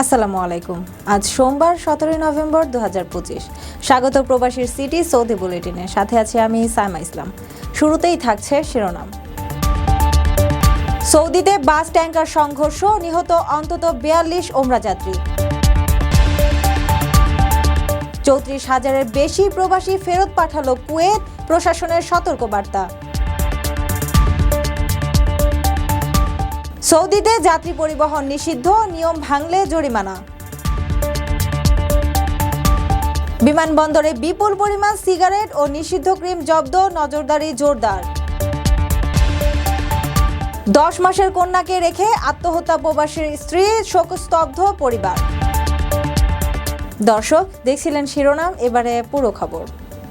আসসালামু আলাইকুম। আজ সোমবার, সতেরোই নভেম্বর দুহাজার পঁচিশ। স্বাগত প্রবাসীর সিটি সৌদি বুলেটিনে। সাথে আছি আমি সাইমা ইসলাম। শুরুতেই থাকছে শিরোনাম। সৌদিতে বাস ট্যাঙ্কার সংঘর্ষ, নিহত অন্তত বিয়াল্লিশ ওমরা যাত্রী। চৌত্রিশ হাজারের বেশি প্রবাসী ফেরত পাঠালো কুয়েত। প্রশাসনের সতর্কবার্তা। সৌদিতে যাত্রী পরিবহন নিষিদ্ধ, নিয়ম ভাঙলে জরিমানা। বিমানবন্দরে বিপুল পরিমাণ সিগারেট ও নিষিদ্ধ ক্রিম জব্দ, নজরদারি জোরদার। দশ মাসের কন্যাকে রেখে আত্মহত্যা প্রবাসীর স্ত্রী, শোকস্তব্ধ পরিবার। দর্শক, দেখছিলেন শিরোনাম, এবারে পুরো খবর।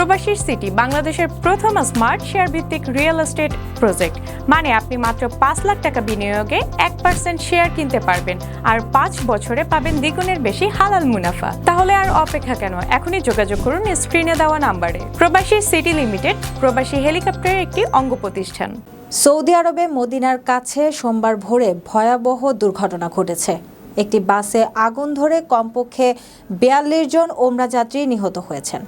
প্রবাসীর সিটি বাংলাদেশের প্রথম স্মার্ট শেয়ার ভিত্তিক রিয়েল এস্টেট প্রজেক্ট। মানে আপনি মাত্র পাঁচ লাখ টাকা বিনিয়োগে এক পার্সেন্ট শেয়ার কিনতে পারবেন আর পাঁচ বছরে পাবেন দ্বিগুণের বেশি হালাল মুনাফা। তাহলে আর অপেক্ষা কেন? এখনই যোগাযোগ করুন স্ক্রিনে দেওয়া নাম্বারে। প্রবাসী সিটি লিমিটেড, প্রবাসী হেলিকপ্টারের একটি অঙ্গ প্রতিষ্ঠান। সৌদি আরবে মদিনার কাছে সোমবার ভোরে ভয়াবহ দুর্ঘটনা ঘটেছে। একটি বাসে আগুন ধরে কমপক্ষে বিয়াল্লিশ জন ওমরা যাত্রী নিহত হয়েছেন।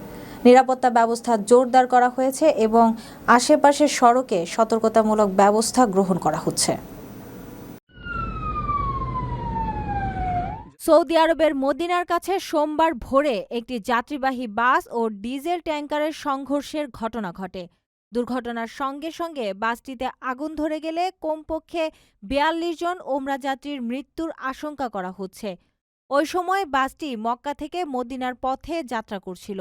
নিরাপত্তা ব্যবস্থা জোরদার করা হয়েছে এবং আশেপাশের সড়কে সতর্কতামূলক ব্যবস্থা গ্রহণ করা হচ্ছে। সৌদি আরবের মদিনার কাছে সোমবার ভোরে একটি যাত্রীবাহী বাস ও ডিজেল ট্যাঙ্কারের সংঘর্ষের ঘটনা ঘটে। দুর্ঘটনার সঙ্গে সঙ্গে বাসটিতে আগুন ধরে গেলে কমপক্ষে বিয়াল্লিশ জন ওমরা যাত্রীর মৃত্যুর আশঙ্কা করা হচ্ছে। ওই সময় বাসটি মক্কা থেকে মদিনার পথে যাত্রা করছিল।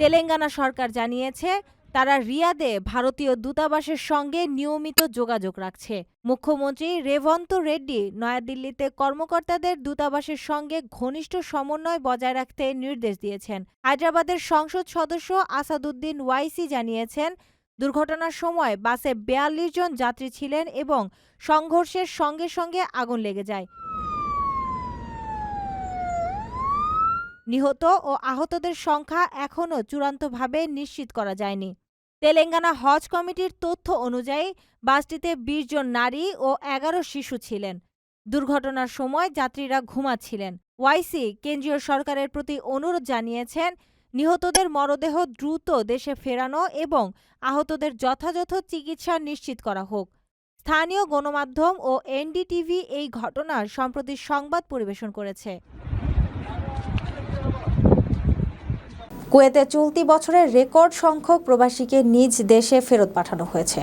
তেলেঙ্গানা সরকার জানিয়েছে, তারা রিয়াদে ভারতীয় দূতাবাসের সঙ্গে নিয়মিত যোগাযোগ রাখছে। মুখ্যমন্ত্রী রেভন্ত রেড্ডি নয়াদিল্লিতে কর্মকর্তাদের দূতাবাসের সঙ্গে ঘনিষ্ঠ সমন্বয় বজায় রাখতে নির্দেশ দিয়েছেন। হায়দ্রাবাদের সংসদ সদস্য আসাদুদ্দিন ওয়াইসি জানিয়েছেন, দুর্ঘটনার সময় বাসে বেয়াল্লিশ জন যাত্রী ছিলেন এবং সংঘর্ষের সঙ্গে সঙ্গে আগুন লেগে যায়। নিহত ও আহতদের সংখ্যা এখনও চূড়ান্তভাবে নিশ্চিত করা যায়নি। তেলেঙ্গানা হজ কমিটির তথ্য অনুযায়ী বাসটিতে বিশ জন নারী ও এগারো শিশু ছিলেন। দুর্ঘটনার সময় যাত্রীরা ঘুমাচ্ছিলেন। ওয়াইসি, কেন্দ্রীয় সরকারের প্রতি অনুরোধ জানিয়েছেন, নিহতদের মরদেহ দ্রুত দেশে ফেরানো এবং আহতদের যথাযথ চিকিৎসা নিশ্চিত করা হোক। স্থানীয় গণমাধ্যম ও এনডিটিভি এই ঘটনার সম্প্রতি সংবাদ পরিবেশন করেছে। কুয়েতে চলতি বছরের রেকর্ড সংখ্যক প্রবাসীকে নিজ দেশে ফেরত পাঠানো হয়েছে।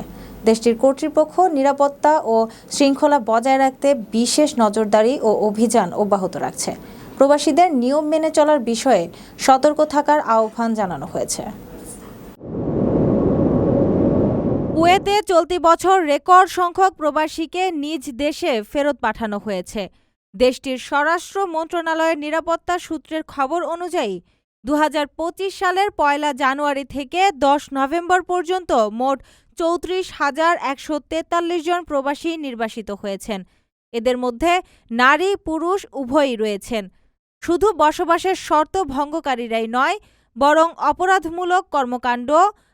দেশটির কর্তৃপক্ষ নিরাপত্তা ও শৃঙ্খলা বজায় রাখতে বিশেষ নজরদারি ও অভিযান অব্যাহত রাখছে। প্রবাসীদের নিয়ম মেনে চলার বিষয়ে সতর্ক থাকার আহ্বান জানানো হয়েছে। কুয়েতে চলতি বছর রেকর্ড সংখ্যক প্রবাসীকে নিজ দেশে ফেরত পাঠানো হয়েছে। দেশটির স্বরাষ্ট্র মন্ত্রণালয়ের নিরাপত্তা সূত্রের খবর অনুযায়ী দু হাজার পঁচিশ সালের পয়লা জানুয়ারি থেকে দশ নভেম্বর পর্যন্ত মোট চৌত্রিশ হাজার একশো তেতাল্লিশ জন প্রবাসী নির্বাসিত হয়েছেন। এদের মধ্যে নারী, পুরুষ উভয়ই রয়েছেন। শুধু বসবাসের শর্ত ভঙ্গকারীরাই নয়, বরং অপরাধমূলক কর্মকাণ্ড,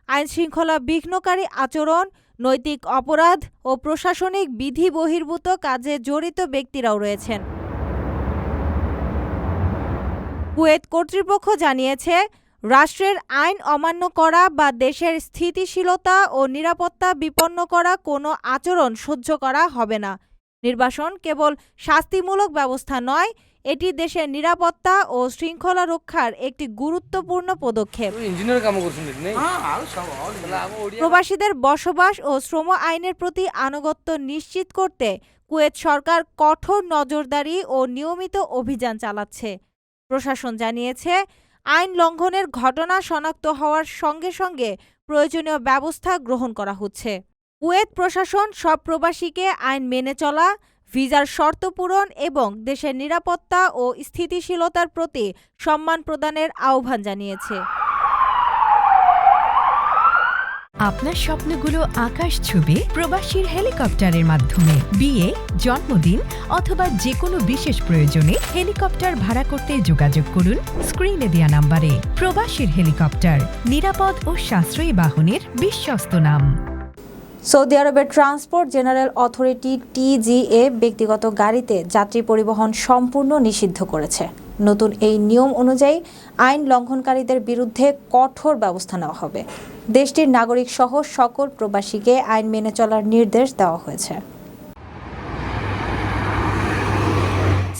আইনশৃঙ্খলা বিঘ্নকারী আচরণ, নৈতিক অপরাধ ও প্রশাসনিক বিধি বহির্ভূত কাজে জড়িত ব্যক্তিরাও রয়েছেন। কুয়েত কর্তৃপক্ষ জানিয়েছে রাষ্ট্রের আইন অমান্য করা বা দেশের স্থিতিশীলতা ও নিরাপত্তা বিপন্ন করা কোনো আচরণ সহ্য করা হবে না। নির্বাসন কেবল শাস্তিমূলক ব্যবস্থা নয় এটি দেশের নিরাপত্তা ও শৃঙ্খলা রক্ষার একটি গুরুত্বপূর্ণ পদক্ষেপ। প্রবাসীদের বসবাস ও শ্রম আইনের প্রতি আনুগত্য নিশ্চিত করতে কুয়েত সরকার কঠোর নজরদারি ও নিয়মিত অভিযান চালাচ্ছে। প্রশাসন জানিয়েছে, আইন লঙ্ঘনের ঘটনা শনাক্ত হওয়ার সঙ্গে সঙ্গে প্রয়োজনীয় ব্যবস্থা গ্রহণ করা হচ্ছে। কুয়েত প্রশাসন সব প্রবাসীকে আইন মেনে চলা, ভিসার শর্ত পূরণ এবং দেশের নিরাপত্তা ও স্থিতিশীলতার প্রতি সম্মান প্রদানের আহ্বান জানিয়েছে। আপনার স্বপ্নগুলো আকাশ ছুবে প্রবাসীর হেলিকপ্টারের মাধ্যমে। বিয়ে, জন্মদিন অথবা যে কোনো বিশেষ প্রয়োজনে হেলিকপ্টার ভাড়া করতে যোগাযোগ করুন স্ক্রিনে দেয়া নাম্বারে। প্রবাসীর হেলিকপ্টার, নিরাপদ ও সাশ্রয়ী বাহনের বিশ্বস্ত নাম। সৌদি আরবের ট্রান্সপোর্ট জেনারেল অথরিটি টিজিএ ব্যক্তিগত গাড়িতে যাত্রী পরিবহন সম্পূর্ণ নিষিদ্ধ করেছে। নতুন এই নিয়ম অনুযায়ী আইন লঙ্ঘনকারীদের বিরুদ্ধে কঠোর ব্যবস্থা নেওয়া হবে। দেশটির নাগরিক সহ সকল প্রবাসীকে আইন মেনে চলার নির্দেশ দেওয়া হয়েছে।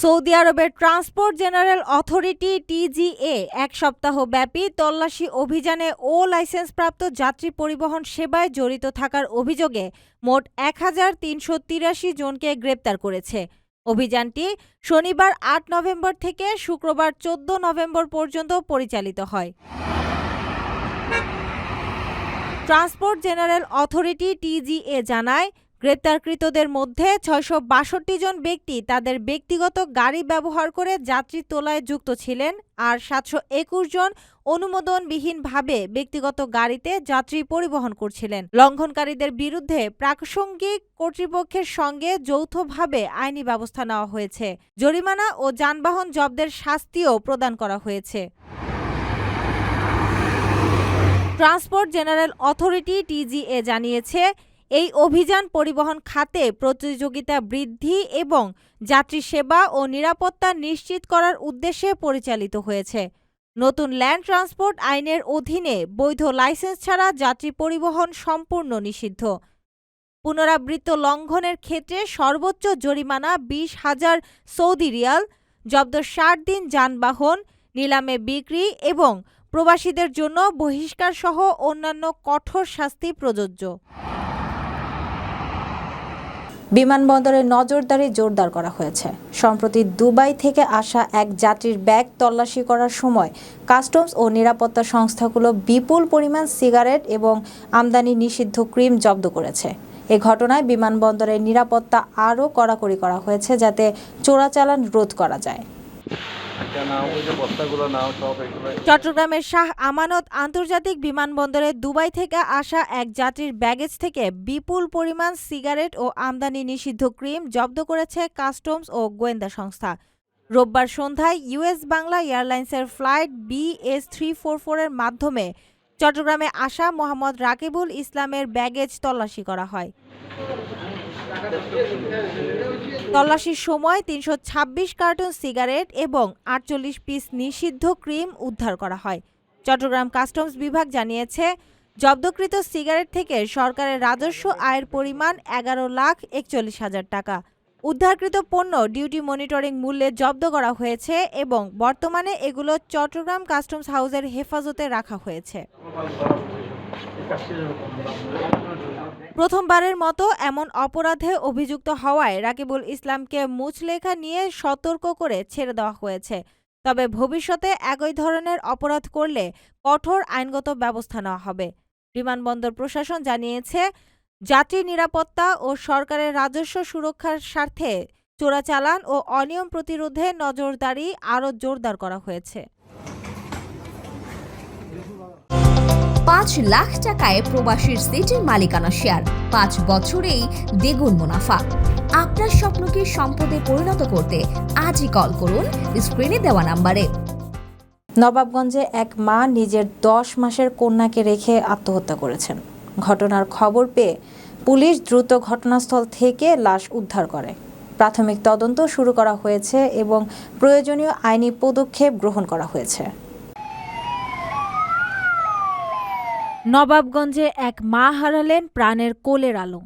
সৌদি আরবের ট্রান্সপোর্ট জেনারেল অথরিটি টিজিএ এক সপ্তাহ ব্যাপী তল্লাশি অভিযানে ও লাইসেন্সপ্রাপ্ত যাত্রী পরিবহন সেবায় জড়িত থাকার অভিযোগে মোট এক হাজার তিনশো তিরাশি জনকে গ্রেপ্তার করেছে। অভিযানটি শনিবার আট নভেম্বর থেকে শুক্রবার চোদ্দ নভেম্বর পর্যন্ত পরিচালিত হয়। ট্রান্সপোর্ট জেনারেল অথরিটি টিজিএ জানায়, গ্রেপ্তারকৃতদের মধ্যে ছয়শো বাষট্টি জন ব্যক্তি তাদের ব্যক্তিগত গাড়ি ব্যবহার করে যাত্রী তোলায় যুক্ত ছিলেন আর সাতশো একুশ জন অনুমোদনবিহীনভাবে ব্যক্তিগত গাড়িতে যাত্রী পরিবহন করছিলেন। লঙ্ঘনকারীদের বিরুদ্ধে প্রাসঙ্গিক কর্তৃপক্ষের সঙ্গে যৌথভাবে আইনি ব্যবস্থা নেওয়া হয়েছে। জরিমানা ও যানবাহন জব্দের শাস্তিও প্রদান করা হয়েছে। ট্রান্সপোর্ট জেনারেল অথরিটি টিজিএ জানিয়েছে, এই অভিযান পরিবহন খাতে প্রতিযোগিতা বৃদ্ধি এবং যাত্রী সেবা ও নিরাপত্তা নিশ্চিত করার উদ্দেশ্যে পরিচালিত হয়েছে। নতুন ল্যান্ড ট্রান্সপোর্ট আইনের অধীনে বৈধ লাইসেন্স ছাড়া যাত্রী পরিবহন সম্পূর্ণ নিষিদ্ধ। পুনরাবৃত্ত লঙ্ঘনের ক্ষেত্রে সর্বোচ্চ জরিমানা বিশ হাজার সৌদি রিয়াল, জব্দ ষাট দিন যানবাহন, নিলামে বিক্রি এবং প্রবাসীদের জন্য বহিষ্কার সহ অন্যান্য কঠোর শাস্তি প্রযোজ্য। বিমানবন্দরে নজরদারি জোরদার করা হয়েছে। সম্প্রতি দুবাই থেকে আসা এক যাত্রীর ব্যাগ তল্লাশি করার সময় কাস্টমস ও নিরাপত্তা সংস্থাগুলো বিপুল পরিমাণ সিগারেট এবং আমদানি নিষিদ্ধ ক্রিম জব্দ করেছে। এ ঘটনায় বিমানবন্দরের নিরাপত্তা আরও কড়াকড়ি করা হয়েছে যাতে চোরাচালান রোধ করা যায়। চট্টগ্রামের শাহ আমানত আন্তর্জাতিক বিমানবন্দরে দুবাই থেকে আসা এক যাত্রীর ব্যাগেজ থেকে বিপুল পরিমাণ সিগারেট ও আমদানি নিষিদ্ধ ক্রিম জব্দ করেছে কাস্টমস ও গোয়েন্দা সংস্থা। রোববার সন্ধ্যায় ইউএস বাংলা এয়ারলাইন্সের ফ্লাইট বিএস থ্রি ফোর ফোরের মাধ্যমে চট্টগ্রামে আসা মোহাম্মদ রাকিবুল ইসলামের ব্যাগেজ তল্লাশি করা হয়। তল্লাশির সময় তিনশো ছাব্বিশ কার্টন সিগারেট এবং আটচল্লিশ পিস নিষিদ্ধ ক্রিম উদ্ধার করা হয়। চট্টগ্রাম কাস্টমস বিভাগ জানিয়েছে, জব্দকৃত সিগারেট থেকে সরকারের রাজস্ব আয়ের পরিমাণ এগারো লাখ একচল্লিশ হাজার টাকা। উদ্ধারকৃত পণ্য ডিউটি মনিটরিং মূল্যে জব্দ করা হয়েছে এবং বর্তমানে এগুলো চট্টগ্রাম কাস্টমস হাউসের হেফাজতে রাখা হয়েছে। প্রথমবারের মতো এমন অপরাধে অভিযুক্ত হওয়ায় রাকিবুল ইসলামকে মুচলেখা নিয়ে সতর্ক করে ছেড়ে দেওয়া হয়েছে। তবে ভবিষ্যতে একই ধরনের অপরাধ করলে কঠোর আইনগত ব্যবস্থা নেওয়া হবে। বিমানবন্দর প্রশাসন জানিয়েছে, যাত্রী নিরাপত্তা ও সরকারের রাজস্ব সুরক্ষার স্বার্থে চোরাচালান ও অনিয়ম প্রতিরোধে নজরদারি আরও জোরদার করা হয়েছে। পাঁচ লাখ টাকায় প্রবাসীর সিটির মালিকানা শেয়ার। পাঁচ বছরেই দ্বিগুণ মুনাফা। আপনার স্বপ্নকে সম্পদে পরিণত করতে আজই কল করুন স্ক্রিনে দেওয়া নাম্বারে। নবাবগঞ্জে এক মা নিজের দশ মাসের কন্যাকে রেখে আত্মহত্যা করেছেন। ঘটনার খবর পেয়ে পুলিশ দ্রুত ঘটনাস্থল থেকে লাশ উদ্ধার করে। প্রাথমিক তদন্ত শুরু করা হয়েছে এবং প্রয়োজনীয় আইনি পদক্ষেপ গ্রহণ করা হয়েছে। নবাবগঞ্জে এক মা হারালেন প্রাণের কোলের আলো।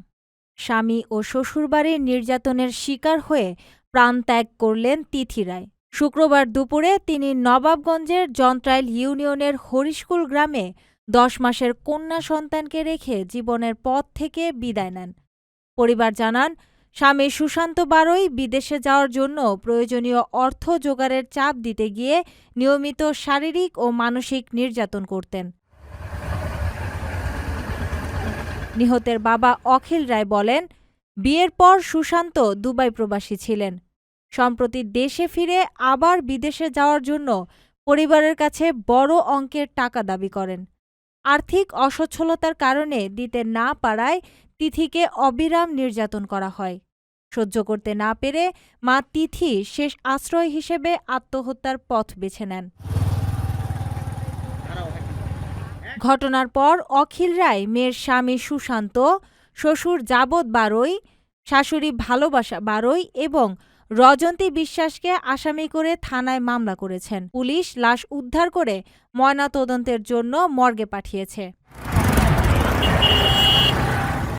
স্বামী ও শ্বশুরবাড়ির নির্যাতনের শিকার হয়ে প্রাণ ত্যাগ করলেন তিথি রায়। শুক্রবার দুপুরে তিনি নবাবগঞ্জের যন্ত্রাইল ইউনিয়নের হরিশকুল গ্রামে দশ মাসের কন্যা সন্তানকে রেখে জীবনের পথ থেকে বিদায় নেন। পরিবার জানান, স্বামী সুশান্ত বারই বিদেশে যাওয়ার জন্য প্রয়োজনীয় অর্থ জোগাড়ের চাপ দিতে গিয়ে নিয়মিত শারীরিক ও মানসিক নির্যাতন করতেন। নিহতের বাবা অখিল রায় বলেন, বিয়ের পর সুশান্ত দুবাই প্রবাসী ছিলেন। সম্প্রতি দেশে ফিরে আবার বিদেশে যাওয়ার জন্য পরিবারের কাছে বড় অঙ্কের টাকা দাবি করেন। আর্থিক অসচ্ছলতার কারণে দিতে না পারায় তিথিকে অবিরাম নির্যাতন করা হয়। সহ্য করতে না পেরে মা তিথি শেষ আশ্রয় হিসেবে আত্মহত্যার পথ বেছে নেন। ঘটনার পর অখিল রায়, মেয়ের স্বামী সুশান্ত, শ্বশুর যাবৎ বারই, শাশুড়ি ভালোবাসা বারই এবং রজন্তী বিশ্বাসকে আসামি করে থানায় মামলা করেছেন। পুলিশ লাশ উদ্ধার করে ময়নাতদন্তের জন্য মর্গে পাঠিয়েছে।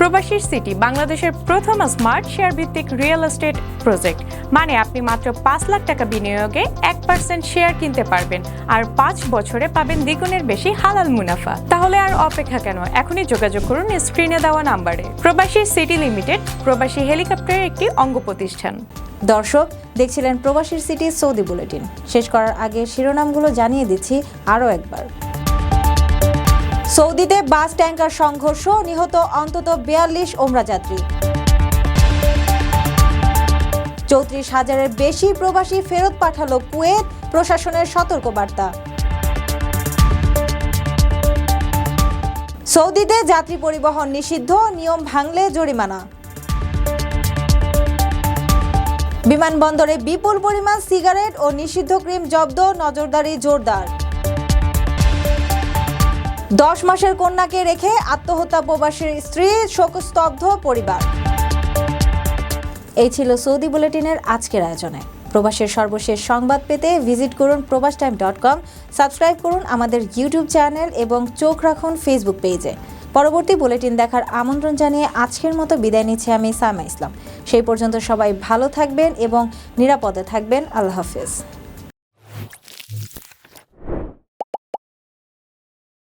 প্রবাসীর সিটি বাংলাদেশের প্রথম স্মার্ট শেয়ার ভিত্তিক রিয়েল এস্টেট প্রজেক্ট। মানে আপনি মাত্র পাঁচ লাখ টাকা বিনিয়োগে এক পার্সেন্ট শেয়ার কিনতে পারবেন আর পাঁচ বছরে পাবেন দ্বিগুণের বেশি হালাল মুনাফা। তাহলে আর অপেক্ষা কেন? এখনই যোগাযোগ করুন স্ক্রিনে দেওয়া নাম্বারে। প্রবাসী সিটি লিমিটেড, প্রবাসী হেলিকপ্টারের একটি অঙ্গ প্রতিষ্ঠান। দর্শক, দেখছিলেন প্রবাসীর সিটি সৌদি বুলেটিন। শেষ করার আগে শিরোনামগুলো জানিয়ে দিচ্ছি আরও একবার। সৌদিতে বাস ট্যাঙ্কার সংঘর্ষ, নিহত অন্তত বিয়াল্লিশ ওমরা যাত্রী। চৌত্রিশ হাজারের বেশি প্রবাসী ফেরত পাঠালো কুয়েত, প্রশাসনের সতর্কবার্তা। সৌদিতে যাত্রী পরিবহন নিষিদ্ধ, নিয়ম ভাঙলে জরিমানা। বিমানবন্দরে বিপুল পরিমাণ সিগারেট ও নিষিদ্ধ ক্রিম জব্দ, নজরদারি জোরদার। দশ মাসের কন্যাকে রেখে আত্মহত্যা প্রবাসীর স্ত্রী শোকস্তব্ধ পরিবার। এই ছিল সৌদি বুলেটিনের আজকের আয়োজনে। প্রবাসের সর্বশেষ সংবাদ পেতে ভিজিট করুন প্রবাস টাইম ডট কম, সাবস্ক্রাইব করুন আমাদের ইউটিউব চ্যানেল এবং চোখ রাখুন ফেসবুক পেজে। পরবর্তী বুলেটিন দেখার আমন্ত্রণ জানিয়ে আজকের মতো বিদায় নিচ্ছি আমি সামা ইসলাম। সেই পর্যন্ত সবাই ভালো থাকবেন এবং নিরাপদে থাকবেন। আল্লাহ হাফিজ।